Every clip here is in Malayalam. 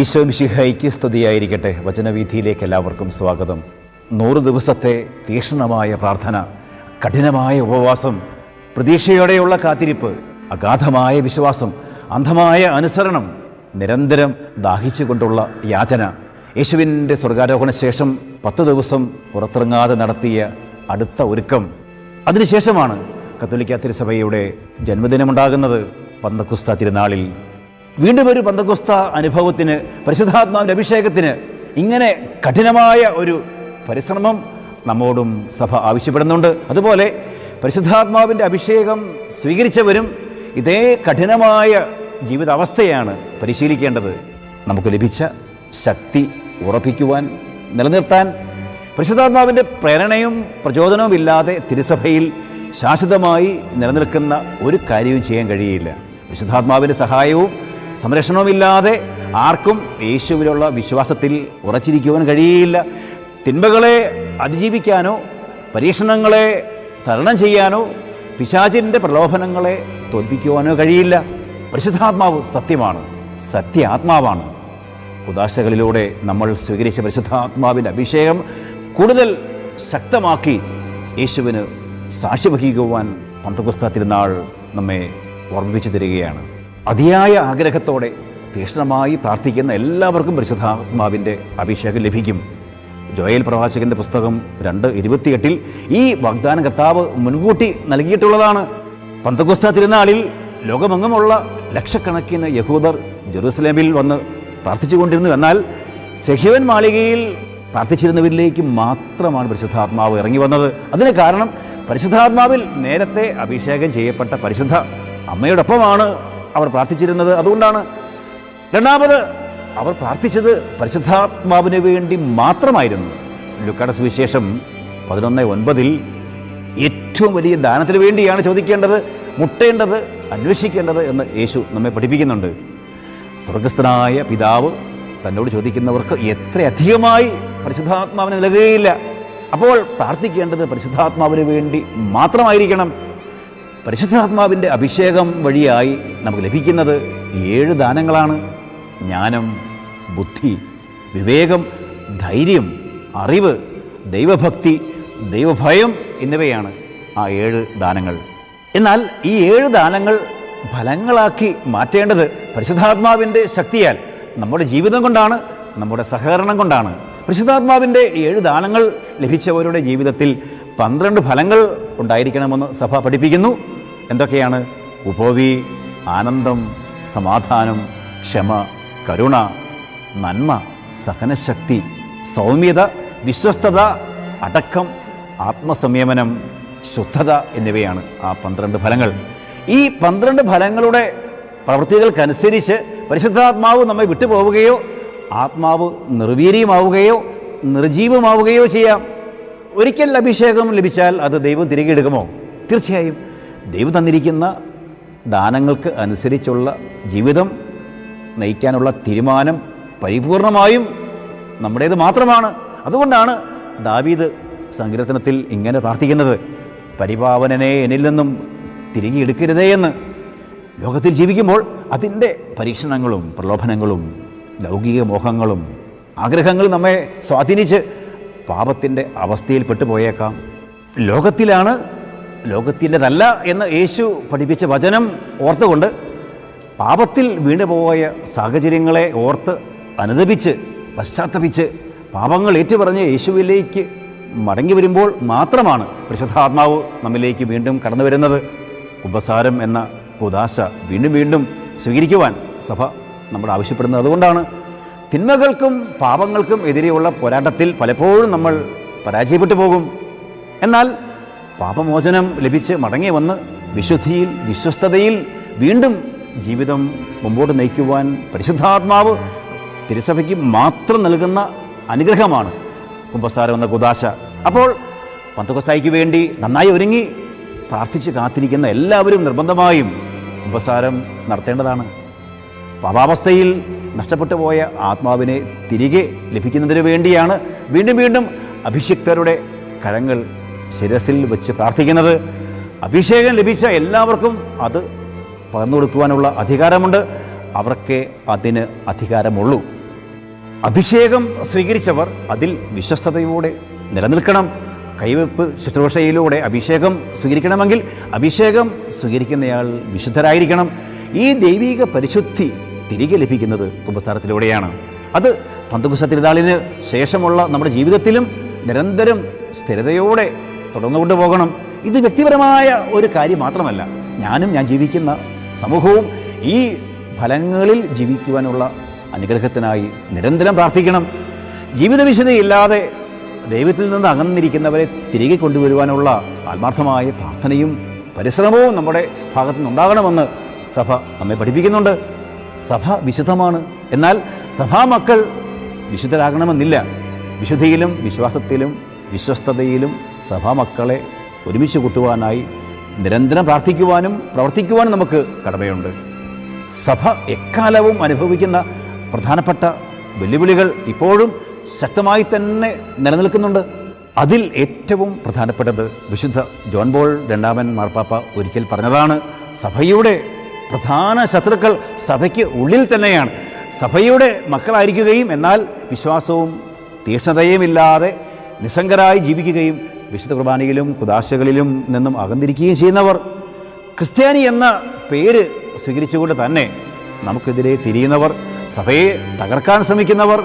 ഈശോ മിശിഹയ്ക്ക് സ്തുതിയായിരിക്കട്ടെ. വചനവീഥിയിലേക്ക് എല്ലാവർക്കും സ്വാഗതം. നൂറ് ദിവസത്തെ തീക്ഷണമായ പ്രാർത്ഥന കഠിനമായ ഉപവാസം പ്രതീക്ഷയോടെയുള്ള കാത്തിരിപ്പ് അഗാധമായ വിശ്വാസം അന്ധമായ അനുസരണം നിരന്തരം ദാഹിച്ചുകൊണ്ടുള്ള യാചന യേശുവിന്റെ സ്വർഗാരോഹണ ശേഷം പത്ത് ദിവസം പുറത്തിറങ്ങാതെ നടത്തിയ അടുത്ത ഒരുക്കം. അതിനുശേഷമാണ് കത്തോലിക്കാ തിരുസഭയുടെ ജന്മദിനമുണ്ടാകുന്നത്. പന്തക്കുസ്ത തിരുനാളിൽ വീണ്ടും ഒരു പന്തകുസ്ത അനുഭവത്തിന് പരിശുദ്ധാത്മാവിന്റെ അഭിഷേകത്തിന് ഇങ്ങനെ കഠിനമായ ഒരു പരിശ്രമം നമ്മോടും സഭ ആവശ്യപ്പെടുന്നുണ്ട്. അതുപോലെ പരിശുദ്ധാത്മാവിന്റെ അഭിഷേകം സ്വീകരിച്ചവരും ഇതേ കഠിനമായ ജീവിതാവസ്ഥയാണ് പരിശീലിക്കേണ്ടത്. നമുക്ക് ലഭിച്ച ശക്തി ഉറപ്പിക്കുവാൻ നിലനിർത്താൻ പരിശുദ്ധാത്മാവിന്റെ പ്രേരണയും പ്രചോദനവും ഇല്ലാതെ തിരുസഭയിൽ ശാശ്വതമായി നിലനിൽക്കുന്ന ഒരു കാര്യവും ചെയ്യാൻ കഴിയില്ല. പരിശുദ്ധാത്മാവിന്റെ സഹായവും സംരക്ഷണവുമില്ലാതെ ആർക്കും യേശുവിലുള്ള വിശ്വാസത്തിൽ ഉറച്ചിരിക്കുവാൻ കഴിയില്ല. തിന്മകളെ അതിജീവിക്കാനോ പരീക്ഷണങ്ങളെ തരണം ചെയ്യാനോ പിശാചിന്റെ പ്രലോഭനങ്ങളെ തോൽപ്പിക്കുവാനോ കഴിയില്ല. പരിശുദ്ധാത്മാവ് സത്യമാണ് സത്യ ആത്മാവാണ് നമ്മൾ സ്വീകരിച്ച പരിശുദ്ധാത്മാവിന്റെ അഭിഷേകം കൂടുതൽ ശക്തമാക്കി യേശുവിന് സാക്ഷി വഹിക്കുവാൻ പന്തകുസ്ത തിരുനാൾ നമ്മെ ഓർമ്മിപ്പിച്ചു തരികയാണ്. അതിയായ ആഗ്രഹത്തോടെ തീക്ഷ്ണമായി പ്രാർത്ഥിക്കുന്ന എല്ലാവർക്കും പരിശുദ്ധാത്മാവിന്റെ അഭിഷേകം ലഭിക്കും. ജോയൽ പ്രവാചകന്റെ പുസ്തകം രണ്ട് ഇരുപത്തിയെട്ടിൽ ഈ വാഗ്ദാന കർത്താവ് മുൻകൂട്ടി നൽകിയിട്ടുള്ളതാണ്. പന്തകുസ്ത തിരുനാളിൽ ലോകമെങ്ങുമുള്ള ലക്ഷക്കണക്കിന് യഹൂദർ ജെറുസലേമിൽ വന്ന് പ്രാർത്ഥിച്ചുകൊണ്ടിരുന്നു. എന്നാൽ സെഹ്യവൻ മാളികയിൽ പ്രാർത്ഥിച്ചിരുന്നവരിലേക്ക് മാത്രമാണ് പരിശുദ്ധാത്മാവ് ഇറങ്ങി വന്നത്. അതിന് കാരണം പരിശുദ്ധാത്മാവിൽ നേരത്തെ അഭിഷേകം ചെയ്യപ്പെട്ട പരിശുദ്ധ അമ്മയോടൊപ്പമാണ്. അവർ പ്രാർത്ഥിച്ചിരുന്നത്. അതുകൊണ്ടാണ് രണ്ടാമത് അവർ പ്രാർത്ഥിച്ചത് പരിശുദ്ധാത്മാവിന് വേണ്ടി മാത്രമായിരുന്നു. ലുക്കാട സുവിശേഷം പതിനൊന്ന് ഒൻപതിൽ ഏറ്റവും വലിയ ദാനത്തിന് വേണ്ടിയാണ് ചോദിക്കേണ്ടത് മുട്ടേണ്ടത് അന്വേഷിക്കേണ്ടത് എന്ന് യേശു നമ്മെ പഠിപ്പിക്കുന്നുണ്ട്. സ്വർഗസ്ഥനായ പിതാവ് തന്നോട് ചോദിക്കുന്നവർക്ക് എത്രയധികമായി പരിശുദ്ധാത്മാവിന് നൽകുകയില്ല. അപ്പോൾ പ്രാർത്ഥിക്കേണ്ടത് പരിശുദ്ധാത്മാവിന് വേണ്ടി മാത്രമായിരിക്കണം. പരിശുദ്ധാത്മാവിന്റെ അഭിഷേകം വഴിയായി നമുക്ക് ലഭിക്കുന്നത് ഏഴ് ദാനങ്ങളാണ്. ജ്ഞാനം ബുദ്ധി വിവേകം ധൈര്യം അറിവ് ദൈവഭക്തി ദൈവഭയം എന്നിവയാണ് ആ ഏഴ് ദാനങ്ങൾ. എന്നാൽ ഈ ഏഴ് ദാനങ്ങൾ ഫലങ്ങളാക്കി മാറ്റേണ്ടത് പരിശുദ്ധാത്മാവിന്റെ ശക്തിയാൽ നമ്മുടെ ജീവിതം കൊണ്ടാണ് നമ്മുടെ സഹകരണം കൊണ്ടാണ്. പരിശുദ്ധാത്മാവിന്റെ ഏഴ് ദാനങ്ങൾ ലഭിച്ചവരുടെ ജീവിതത്തിൽ പന്ത്രണ്ട് ഫലങ്ങൾ ഉണ്ടായിരിക്കണമെന്ന് സഭ പഠിപ്പിക്കുന്നു. എന്തൊക്കെയാണ്? ഉപോവി ആനന്ദം സമാധാനം ക്ഷമ കരുണ നന്മ സഹനശക്തി സൗമ്യത വിശ്വസ്തത അടക്കം ആത്മസംയമനം ശുദ്ധത എന്നിവയാണ് ആ പന്ത്രണ്ട് ഫലങ്ങൾ. ഈ പന്ത്രണ്ട് ഫലങ്ങളുടെ പ്രവൃത്തികൾക്കനുസരിച്ച് പരിശുദ്ധാത്മാവ് നമ്മെ വിട്ടുപോവുകയോ ആത്മാവ് നിർവീര്യമാവുകയോ നിർജീവമാവുകയോ ചെയ്യാം. ഒരിക്കൽ അഭിഷേകം ലഭിച്ചാൽ അത് ദൈവം തിരികെ എടുക്കുമോ? തീർച്ചയായും ദൈവം തന്നിരിക്കുന്ന ദാനങ്ങൾക്ക് അനുസരിച്ചുള്ള ജീവിതം നയിക്കാനുള്ള തീരുമാനം പരിപൂർണമായും നമ്മുടേത് മാത്രമാണ്. അതുകൊണ്ടാണ് ദാവീദ് സങ്കീർത്തനത്തിൽ ഇങ്ങനെ പ്രാർത്ഥിക്കുന്നത്. പരിപാവനനെ എന്നിൽ നിന്നും തിരികെ എടുക്കരുതേ എന്ന്. ലോകത്തിൽ ജീവിക്കുമ്പോൾ അതിന്റെ പരീക്ഷണങ്ങളും പ്രലോഭനങ്ങളും ലൗകിക മോഹങ്ങളും ആഗ്രഹങ്ങളും നമ്മെ സ്വാധീനിച്ച് പാപത്തിന്റെ അവസ്ഥയിൽ പെട്ടുപോയേക്കാം. ലോകത്തിലാണ് ലോകത്തിന്റെതല്ല എന്ന് യേശു പഠിപ്പിച്ച വചനം ഓർത്തുകൊണ്ട് പാപത്തിൽ വീണുപോയ സാഹചര്യങ്ങളെ ഓർത്ത് അനുദപിച്ച് പശ്ചാത്തപിച്ച് പാപങ്ങൾ ഏറ്റുപറഞ്ഞ് യേശുവിലേക്ക് മടങ്ങി വരുമ്പോൾ മാത്രമാണ് പരിശുദ്ധാത്മാവ് നമ്മിലേക്ക് വീണ്ടും കടന്നു വരുന്നത്. ഉപസാരം എന്ന കുദാശ വീണ്ടും വീണ്ടും സ്വീകരിക്കുവാൻ സഭ നമ്മൾ ആവശ്യപ്പെടുന്നത് അതുകൊണ്ടാണ് തിന്മകൾക്കും പാപങ്ങൾക്കും എതിരെയുള്ള പോരാട്ടത്തിൽ പലപ്പോഴും നമ്മൾ പരാജയപ്പെട്ടു പോകും. എന്നാൽ പാപമോചനം ലഭിച്ച് മടങ്ങി വന്ന് വിശുദ്ധിയിൽ വിശ്വസ്തതയിൽ വീണ്ടും ജീവിതം മുമ്പോട്ട് നയിക്കുവാൻ പരിശുദ്ധാത്മാവ് തിരുസഭയ്ക്ക് മാത്രം നൽകുന്ന അനുഗ്രഹമാണ്. കുംഭസാരം എന്ന കുദാശ. അപ്പോൾ പന്തുകസ്തായിക്ക് വേണ്ടി നന്നായി ഒരുങ്ങി പ്രാർത്ഥിച്ച് കാത്തിരിക്കുന്ന എല്ലാവരും നിർബന്ധമായും കുംഭസാരം നടത്തേണ്ടതാണ്. പാപാവസ്ഥയിൽ നഷ്ടപ്പെട്ടു പോയ ആത്മാവിനെ തിരികെ ലഭിക്കുന്നതിന് വേണ്ടിയാണ് വീണ്ടും വീണ്ടും അഭിഷിക്തരുടെ കരങ്ങൾ ശിരസിൽ വെച്ച് പ്രാർത്ഥിക്കുന്നത്. അഭിഷേകം ലഭിച്ച എല്ലാവർക്കും അത് പകർന്നു കൊടുക്കുവാനുള്ള അധികാരമുണ്ട്. അവർക്കേ അതിന് അധികാരമുള്ളൂ. അഭിഷേകം സ്വീകരിച്ചവർ അതിൽ വിശ്വസ്തയോടെ നിലനിൽക്കണം. കൈവെപ്പ് ശുശ്രൂഷയിലൂടെ അഭിഷേകം സ്വീകരിക്കണമെങ്കിൽ അഭിഷേകം സ്വീകരിക്കുന്നയാൾ വിശുദ്ധരായിരിക്കണം. ഈ ദൈവിക പരിശുദ്ധി തിരികെ ലഭിക്കുന്നത് കുമ്പസ്ഥാനത്തിലൂടെയാണ് അത് പന്തുകുസ ശേഷമുള്ള നമ്മുടെ ജീവിതത്തിലും നിരന്തരം സ്ഥിരതയോടെ തുടർന്നു പോകണം. ഇത് വ്യക്തിപരമായ ഒരു കാര്യം മാത്രമല്ല. ഞാനും ഞാൻ ജീവിക്കുന്ന സമൂഹവും ഈ ഫലങ്ങളിൽ ജീവിക്കുവാനുള്ള അനുഗ്രഹത്തിനായി നിരന്തരം പ്രാർത്ഥിക്കണം. ജീവിത ദൈവത്തിൽ നിന്ന് അകന്നിരിക്കുന്നവരെ തിരികെ കൊണ്ടുവരുവാനുള്ള ആത്മാർത്ഥമായ പ്രാർത്ഥനയും പരിശ്രമവും നമ്മുടെ ഭാഗത്തു നിന്നുണ്ടാകണമെന്ന് സഭ നമ്മെ പഠിപ്പിക്കുന്നുണ്ട്. സഭ വിശുദ്ധമാണ്. എന്നാൽ സഭാമക്കൾ വിശുദ്ധരാകണമെന്നില്ല. വിശുദ്ധിയിലും വിശ്വാസത്തിലും വിശ്വസ്തതയിലും സഭാമക്കളെ ഒരുമിച്ച് കൂട്ടുവാനായി നിരന്തരം പ്രാർത്ഥിക്കുവാനും പ്രവർത്തിക്കുവാനും നമുക്ക് കടമയുണ്ട്. സഭ എക്കാലവും അനുഭവിക്കുന്ന പ്രധാനപ്പെട്ട വെല്ലുവിളികൾ ഇപ്പോഴും ശക്തമായി തന്നെ നിലനിൽക്കുന്നുണ്ട്. അതിൽ ഏറ്റവും പ്രധാനപ്പെട്ടത് വിശുദ്ധ ജോൺ ബോൾ രണ്ടാമൻ മാർപ്പാപ്പ ഒരിക്കൽ പറഞ്ഞതാണ് സഭയുടെ പ്രധാന ശത്രുക്കൾ സഭയ്ക്ക് ഉള്ളിൽ തന്നെയാണ്. സഭയുടെ മക്കളായിരിക്കുകയും എന്നാൽ വിശ്വാസവും തീക്ഷ്ണതയുമില്ലാതെ നിസ്സംഗരായി ജീവിക്കുകയും വിശുദ്ധ കുർബാനയിലും കുദാശകളിലും നിന്നും അകന്നിരിക്കുകയും ചെയ്യുന്നവർ ക്രിസ്ത്യാനി എന്ന പേര് സ്വീകരിച്ചുകൊണ്ട് തന്നെ നമുക്കെതിരെ തിരിയുന്നവർ സഭയെ തകർക്കാൻ ശ്രമിക്കുന്നവർ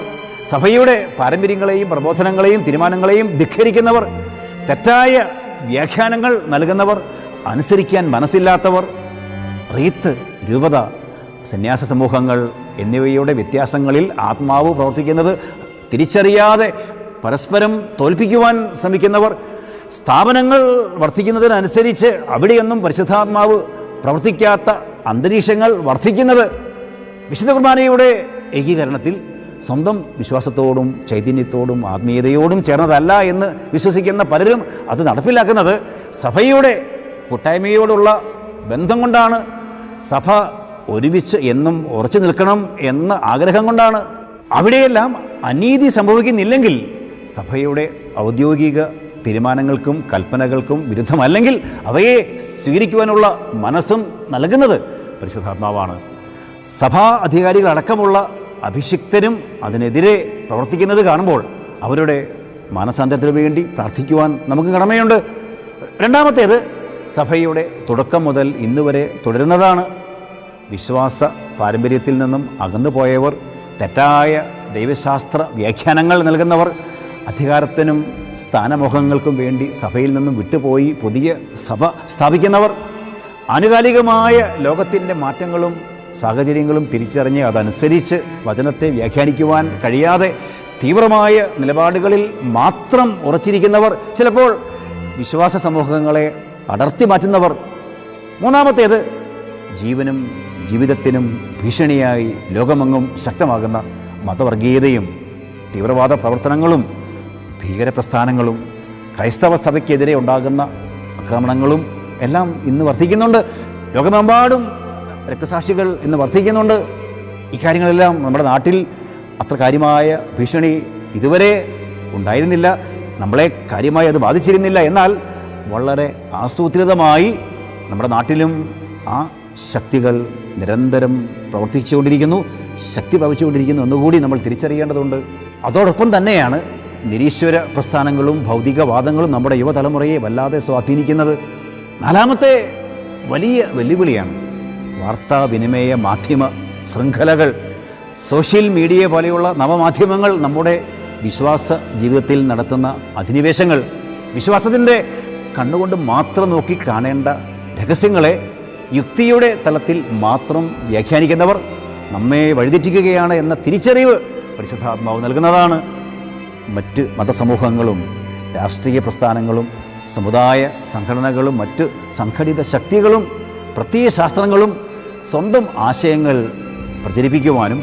സഭയുടെ പാരമ്പര്യങ്ങളെയും പ്രബോധനങ്ങളെയും തീരുമാനങ്ങളെയും ധിഖരിക്കുന്നവർ തെറ്റായ വ്യാഖ്യാനങ്ങൾ നൽകുന്നവർ അനുസരിക്കാൻ മനസ്സില്ലാത്തവർ റീത്ത് രൂപത സന്യാസ സമൂഹങ്ങൾ എന്നിവയുടെ വ്യത്യാസങ്ങളിൽ ആത്മാവ് പ്രവർത്തിക്കുന്നത് തിരിച്ചറിയാതെ പരസ്പരം തോൽപ്പിക്കുവാൻ ശ്രമിക്കുന്നവർ സ്ഥാപനങ്ങൾ വർദ്ധിക്കുന്നതിനനുസരിച്ച് അവിടെയൊന്നും പരിശുദ്ധാത്മാവ് പ്രവർത്തിക്കാത്ത അന്തരീക്ഷങ്ങൾ വർദ്ധിക്കുന്നത് വിശുദ്ധ കുർബാനയുടെ ഏകീകരണത്തിൽ സ്വന്തം വിശ്വാസത്തോടും ചൈതന്യത്തോടും ആത്മീയതയോടും ചേർന്നതല്ല എന്ന് വിശ്വസിക്കുന്ന പലരും അത് നടപ്പിലാക്കുന്നത് സഭയുടെ കൂട്ടായ്മയോടുള്ള ബന്ധം കൊണ്ടാണ്. സഭ ഒരുമിച്ച് എന്നും ഉറച്ചു നിൽക്കണം എന്ന ആഗ്രഹം കൊണ്ടാണ്. അവിടെയെല്ലാം അനീതി സംഭവിക്കുന്നില്ലെങ്കിൽ സഭയുടെ ഔദ്യോഗിക തീരുമാനങ്ങൾക്കും കൽപ്പനകൾക്കും വിരുദ്ധമല്ലെങ്കിൽ അവയെ സ്വീകരിക്കുവാനുള്ള മനസ്സും നൽകുന്നത് പരിശുദ്ധാത്മാവാണ്. സഭാ അധികാരികളടക്കമുള്ള അഭിഷിക്തരും അതിനെതിരെ പ്രവർത്തിക്കുന്നത് കാണുമ്പോൾ അവരുടെ മാനസാന്തരത്തിന് വേണ്ടി പ്രാർത്ഥിക്കുവാൻ നമുക്ക് കടമയുണ്ട്. രണ്ടാമത്തേത് സഭയുടെ തുടക്കം മുതൽ ഇന്ന് വരെ തുടരുന്നതാണ്. വിശ്വാസ പാരമ്പര്യത്തിൽ നിന്നും അകന്നു പോയവർ തെറ്റായ ദൈവശാസ്ത്ര വ്യാഖ്യാനങ്ങൾ നൽകുന്നവർ അധികാരത്തിനും സ്ഥാനമുഖങ്ങൾക്കും വേണ്ടി സഭയിൽ നിന്നും വിട്ടുപോയി പുതിയ സഭ സ്ഥാപിക്കുന്നവർ. ആനുകാലികമായ ലോകത്തിന്റെ മാറ്റങ്ങളും സാഹചര്യങ്ങളും തിരിച്ചറിഞ്ഞ് അതനുസരിച്ച് വചനത്തെ വ്യാഖ്യാനിക്കുവാൻ കഴിയാതെ തീവ്രമായ നിലപാടുകളിൽ മാത്രം ഉറച്ചിരിക്കുന്നവർ ചിലപ്പോൾ വിശ്വാസ സമൂഹങ്ങളെ അടർത്തി മാറ്റുന്നവർ. മൂന്നാമത്തേത് ജീവനും ജീവിതത്തിനും ഭീഷണിയായി ലോകമെങ്ങും ശക്തമാകുന്ന മതവർഗീയതയും തീവ്രവാദ പ്രവർത്തനങ്ങളും ഭീകരപ്രസ്ഥാനങ്ങളും ക്രൈസ്തവ സഭയ്ക്കെതിരെ ഉണ്ടാകുന്ന ആക്രമണങ്ങളും എല്ലാം ഇന്ന് വർദ്ധിക്കുന്നുണ്ട്. ലോകമെമ്പാടും രക്തസാക്ഷികൾ ഇന്ന് വർദ്ധിക്കുന്നുണ്ട്. ഇക്കാര്യങ്ങളെല്ലാം നമ്മുടെ നാട്ടിൽ അത്ര കാര്യമായ ഭീഷണി ഇതുവരെ ഉണ്ടായിരുന്നില്ല. നമ്മളെ കാര്യമായി അത് ബാധിച്ചിരുന്നില്ല. എന്നാൽ വളരെ ആസൂത്രിതമായി നമ്മുടെ നാട്ടിലും ആ ശക്തികൾ നിരന്തരം പ്രവർത്തിച്ചുകൊണ്ടിരിക്കുന്നു ശക്തി പ്രാപിച്ചുകൊണ്ടിരിക്കുന്നു എന്നുകൂടി നമ്മൾ തിരിച്ചറിയേണ്ടതുണ്ട്. അതോടൊപ്പം തന്നെയാണ് നിരീശ്വര പ്രസ്ഥാനങ്ങളും ഭൗതികവാദങ്ങളും നമ്മുടെ യുവതലമുറയെ വല്ലാതെ സ്വാധീനിക്കുന്നത് നാലാമത്തെ വലിയ വെല്ലുവിളിയാണ്. വാർത്താവിനിമയ മാധ്യമ ശൃംഖലകൾ. സോഷ്യൽ മീഡിയ പോലെയുള്ള നവമാധ്യമങ്ങൾ നമ്മുടെ വിശ്വാസ ജീവിതത്തിൽ നടത്തുന്ന അധിനിവേശങ്ങൾ. വിശ്വാസത്തിന്റെ കണ്ണുകൊണ്ട് മാത്രം നോക്കി കാണേണ്ട രഹസ്യങ്ങളെ യുക്തിയുടെ തലത്തിൽ മാത്രം വ്യാഖ്യാനിക്കുന്നവർ നമ്മെ വഴിതെറ്റിക്കുകയാണ് എന്ന തിരിച്ചറിവ് പരിശുദ്ധാത്മാവ് നൽകുന്നതാണ്. മറ്റ് മതസമൂഹങ്ങളും രാഷ്ട്രീയ പ്രസ്ഥാനങ്ങളും സമുദായ സംഘടനകളും മറ്റ് സംഘടിത ശക്തികളും പ്രത്യയശാസ്ത്രങ്ങളും സ്വന്തം ആശയങ്ങൾ പ്രചരിപ്പിക്കുവാനും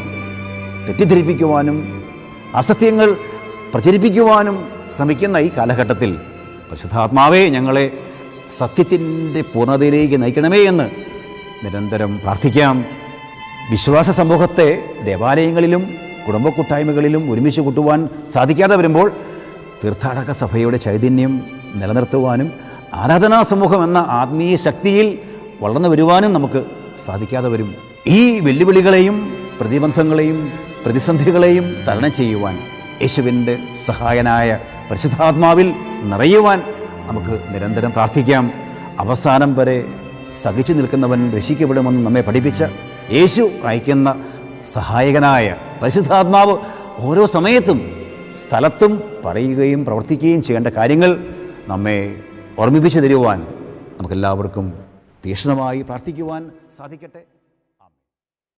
തെറ്റിദ്ധരിപ്പിക്കുവാനും അസത്യങ്ങൾ പ്രചരിപ്പിക്കുവാനും ശ്രമിക്കുന്ന ഈ കാലഘട്ടത്തിൽ പരിശുദ്ധാത്മാവേ ഞങ്ങളെ സത്യത്തിന്റെ പൂർണതയിലേക്ക് നയിക്കണമേ എന്ന് നിരന്തരം പ്രാർത്ഥിക്കാം. വിശ്വാസ സമൂഹത്തെ ദേവാലയങ്ങളിലും കുടുംബ കൂട്ടായ്മകളിലും ഒരുമിച്ച് കൂട്ടുവാൻ സാധിക്കാതെ വരുമ്പോൾ തീർത്ഥാടക സഭയുടെ ചൈതന്യം നിലനിർത്തുവാനും ആരാധനാ സമൂഹം എന്ന ആത്മീയ ശക്തിയിൽ വളർന്നു വരുവാനും നമുക്ക് സാധിക്കാതെ വരും. ഈ വെല്ലുവിളികളെയും പ്രതിബന്ധങ്ങളെയും പ്രതിസന്ധികളെയും തരണം ചെയ്യുവാൻ യേശുവിന്റെ സഹായനായ പരിശുദ്ധാത്മാവിൽ നിറയുവാൻ നമുക്ക് നിരന്തരം പ്രാർത്ഥിക്കാം. അവസാനം വരെ സഹിച്ചു നിൽക്കുന്നവൻ രക്ഷിക്കപ്പെടുമെന്ന് നമ്മെ പഠിപ്പിച്ച യേശു അയക്കുന്ന സഹായകനായ പരിശുദ്ധാത്മാവ് ഓരോ സമയത്തും സ്ഥലത്തും പറയുകയും പ്രവർത്തിക്കുകയും ചെയ്യേണ്ട കാര്യങ്ങൾ നമ്മെ ഓർമ്മിപ്പിച്ചു തരുവാൻ നമുക്കെല്ലാവർക്കും തീക്ഷ്ണമായി പ്രാർത്ഥിക്കുവാൻ സാധിക്കട്ടെ.